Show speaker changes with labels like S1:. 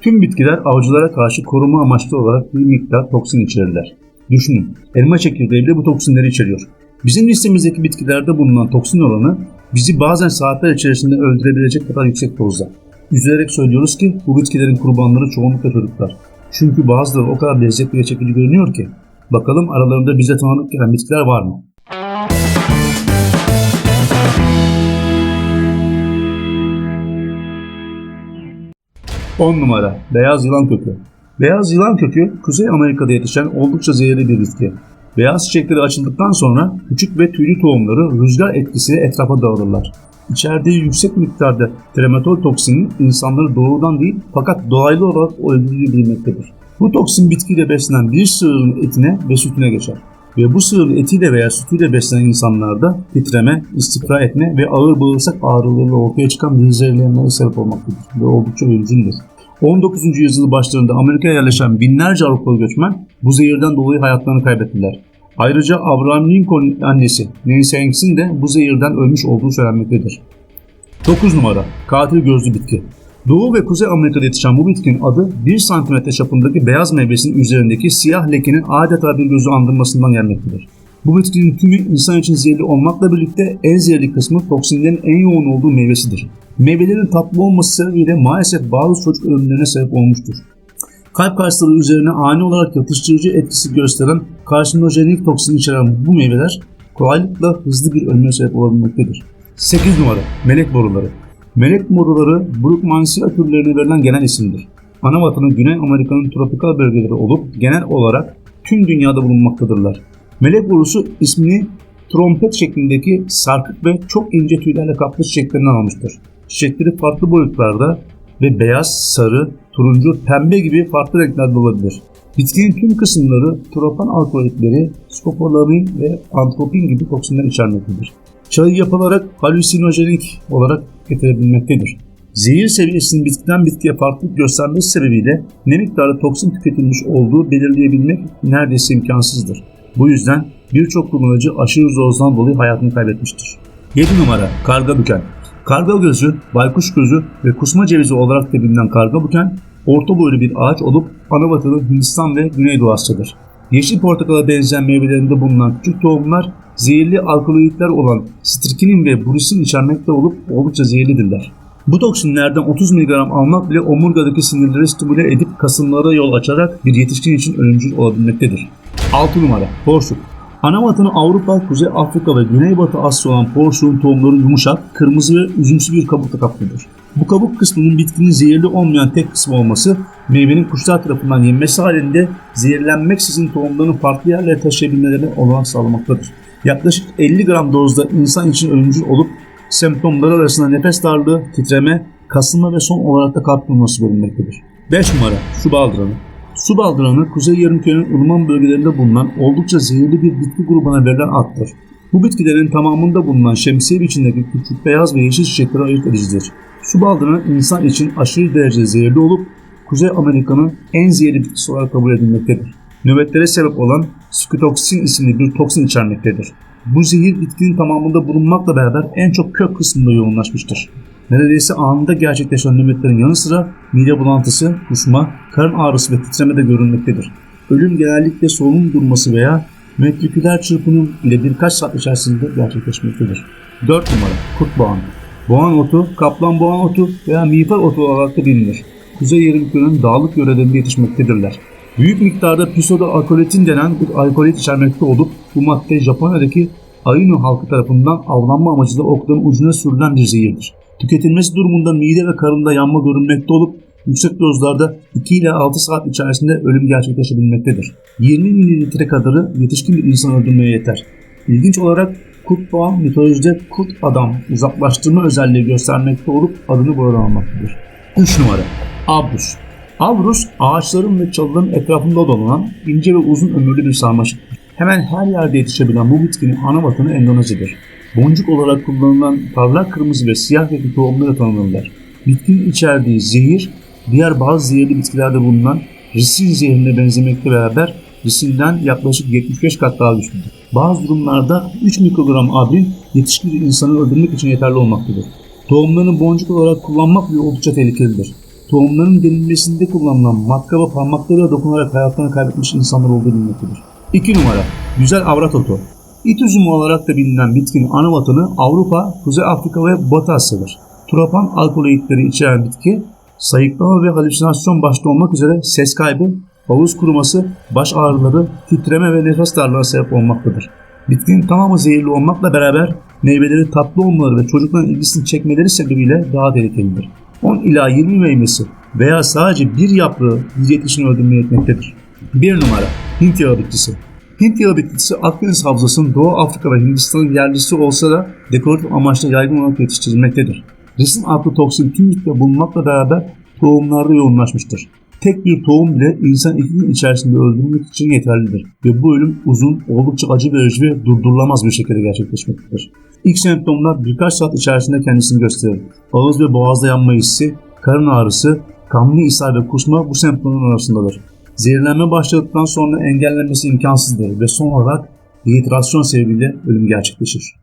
S1: Tüm bitkiler avcılara karşı koruma amaçlı olarak bir miktar toksin içerirler. Düşünün, elma çekirdeği bile bu toksinleri içeriyor. Bizim listemizdeki bitkilerde bulunan toksin oranı bizi bazen saatler içerisinde öldürebilecek kadar yüksek dozda. Üzülerek söylüyoruz ki bu bitkilerin kurbanları çoğunlukla çocuklar. Çünkü bazıları o kadar lezzetli ve çekici görünüyor ki. Bakalım aralarında bize tanıdık gelen bitkiler var mı? On numara Beyaz yılan kökü. Beyaz yılan kökü Kuzey Amerika'da yetişen oldukça zehirli bir bitki. Beyaz çiçekleri açıldıktan sonra küçük ve tüylü tohumları rüzgar etkisiyle etrafa dağılırlar. İçerdiği yüksek miktarda trematol toksini insanları doğrudan değil fakat dolaylı olarak öldürdüğü bilinmektedir. Bu toksin bitkiyle beslenen bir sığırın etine ve sütüne geçer. Ve bu sığırın etiyle veya sütüyle beslenen insanlarda titreme, istifra etme ve ağır bağırsak ağrılarıyla ortaya çıkan zehirlenmeye sebep olmaktadır ve oldukça ölümcüldür. 19. yüzyıl başlarında Amerika'ya yerleşen binlerce Avrupalı göçmen bu zehirden dolayı hayatlarını kaybettiler. Ayrıca Abraham Lincoln annesi Nancy Hanks'in de bu zehirden ölmüş olduğu söylenmektedir. 9 numara Katil gözlü bitki Doğu ve Kuzey Amerika'da yetişen bu bitkinin adı 1 cm çapındaki beyaz meyvesinin üzerindeki siyah lekenin adeta bir gözü andırmasından gelmektedir. Bu bitkinin tümü insan için zehirli olmakla birlikte en zehirli kısmı toksinlerin en yoğun olduğu meyvesidir. Meyvelerin tatlı olması sebebiyle maalesef bazı çocuk ölümlerine sebep olmuştur. Kalp hastalığı üzerine ani olarak yatıştırıcı etkisi gösteren karsinojenik toksin içeren bu meyveler kolaylıkla hızlı bir ölüme sebep olabilmektedir. 8 numara Melek boruları Melek boruları Brugmansia türlerine verilen genel isimdir. Ana vatanı Güney Amerika'nın tropikal bölgeleri olup genel olarak tüm dünyada bulunmaktadırlar. Melek borusu ismini trompet şeklindeki sarkık ve çok ince tüylerle kaplı çiçeklerinden almıştır. Çiçekleri farklı boyutlarda ve beyaz, sarı, turuncu, pembe gibi farklı renklerde olabilir. Bitkinin tüm kısımları tropan alkaloidleri, skopolamin ve antropin gibi toksinler içermektedir. Çayı yapılarak halüsinojenik olarak getirebilmektedir. Zehir seviyesinin bitkiden bitkiye farklılık göstermesi sebebiyle ne miktarda toksin tüketilmiş olduğu belirleyebilmek neredeyse imkansızdır. Bu yüzden birçok kullanıcı aşırı dozdan dolayı hayatını kaybetmiştir. 7 numara Karga büken Karga gözü, baykuş gözü ve kusma cevizi olarak da bilinen karga büken orta boylu bir ağaç olup ana vatanı Hindistan ve Güneydoğu Asya'dır. Yeşil portakala benzeyen meyvelerinde bulunan küçük tohumlar zehirli alkaloidler olan strikinin ve brusin içermekte olup oldukça zehirlidirler. Bu toksinlerden 30 mg almak bile omurgadaki sinirleri stimüle edip kasımlara yol açarak bir yetişkin için ölümcül olabilmektedir. 6 numara Porsuk Ana vatanı Avrupa, Kuzey Afrika ve Güneybatı Asya olan porsuğun tohumları yumuşak, kırmızı ve üzümsü bir kabukla kaplıdır. Bu kabuk kısmının bitkinin zehirli olmayan tek kısmı olması, meyvenin kuşlar tarafından yenmesi halinde zehirlenmeksizin tohumlarını farklı yerlere taşıyabilmelerine olanak sağlamaktadır. Yaklaşık 50 gram dozda insan için ölümcül olup semptomları arasında nefes darlığı, titreme, kasılma ve son olarak da kalp durması bölünmektedir. 5 numara Su baldıranı Su baldıranı Kuzey Yarımküre'nin ılıman bölgelerinde bulunan oldukça zehirli bir bitki grubuna verilen addır. Bu bitkilerin tamamında bulunan şemsiye içindeki küçük beyaz ve yeşil çiçekleri ayırt edicidir. Su baldıranı insan için aşırı derecede zehirli olup Kuzey Amerika'nın en zehirli bitkisi olarak kabul edilmektedir. Nöbetlere sebep olan skitoksin isimli bir toksin içermektedir. Bu zehir bitkinin tamamında bulunmakla beraber en çok kök kısmında yoğunlaşmıştır. Neredeyse anında gerçekleşen nöbetlerin yanı sıra mide bulantısı, kusma, karın ağrısı ve titreme de görülmektedir. Ölüm genellikle solunum durması veya ventriküler çırpınım ile birkaç saat içerisinde gerçekleşmektedir. 4 numara Kurt boğanı Boğan otu, kaplan boğan otu veya miğfer otu olarak da bilinir. Kuzey yarımkürenin dağlık yörelerinde yetişmektedirler. Büyük miktarda pisoda alkoletin denen bir alkolit içermekte olup bu madde Japonya'daki Ainu halkı tarafından avlanma amacıyla okların ucuna sürülen bir zehirdir. Tüketilmesi durumunda mide ve karında yanma görünmekte olup yüksek dozlarda 2 ile 6 saat içerisinde ölüm gerçekleşebilmektedir. 20 mililitre kadarı yetişkin bir insan öldürmeye yeter. İlginç olarak kurt boğan mitolojide kurt adam uzaklaştırma özelliği göstermekte olup adını buradan almaktadır. 3 numara Abrus Avrus ağaçların ve çalıların etrafında dolanan ince ve uzun ömürlü bir sarmaşıktır. Hemen her yerde yetişebilen bu bitkinin ana vatanı Endonezya'dır. Boncuk olarak kullanılan parlak kırmızı ve siyah renkli tohumları tanınırlar. Bitkinin içerdiği zehir, diğer bazı zehirli bitkilerde bulunan risin zehrine benzemekle beraber risinden yaklaşık 75 kat daha güçlüdür. Bazı durumlarda 3 mikrogram abrin yetişkin bir insanı öldürmek için yeterli olmaktadır. Tohumlarını boncuk olarak kullanmak bile oldukça tehlikelidir. Tohumların delinmesinde kullanılan matkaba parmaklarıyla dokunarak hayatlarını kaybetmiş insanlar olduğu bilinmektedir. 2 numara. Güzel avrat otu. İt üzümü olarak da bilinen bitkinin ana vatanı Avrupa, Kuzey Afrika ve Batı Asya'dır. Tropan alkaloidleri içeren bitki, sayıklama ve halüsinasyon başta olmak üzere ses kaybı, havuz kuruması, baş ağrıları, titreme ve nefes darlığına sebep olmaktadır. Bitkinin tamamı zehirli olmakla beraber meyveleri tatlı olmaları ve çocukların ilgisini çekmeleri sebebiyle daha tehlikelidir. 10 ila 20 meyvesi veya sadece bir yaprağı yiyecek kişinin öldürmeye yetmektedir. 1 numara Hint yağı bitkisi. Hint yağı bitkisi Akdeniz Havzası'nın Doğu Afrika ve Hindistan'ın yerlisi olsa da dekoratif amaçla yaygın olarak yetiştirilmektedir. Resin adlı toksin tüm bitkide bulunmakla beraber tohumlarda yoğunlaşmıştır. Tek bir tohum bile insan iki gün içerisinde öldürmek için yeterlidir ve bu ölüm uzun, oldukça acı verici ve durdurulamaz bir şekilde gerçekleşmektedir. İlk semptomlar birkaç saat içerisinde kendisini gösterir. Ağız ve boğazda yanma hissi, karın ağrısı, kanlı ishal ve kusma bu semptomların arasındadır. Zehirlenme başladıktan sonra engellenmesi imkansızdır ve son olarak dehidrasyon sebebiyle ölüm gerçekleşir.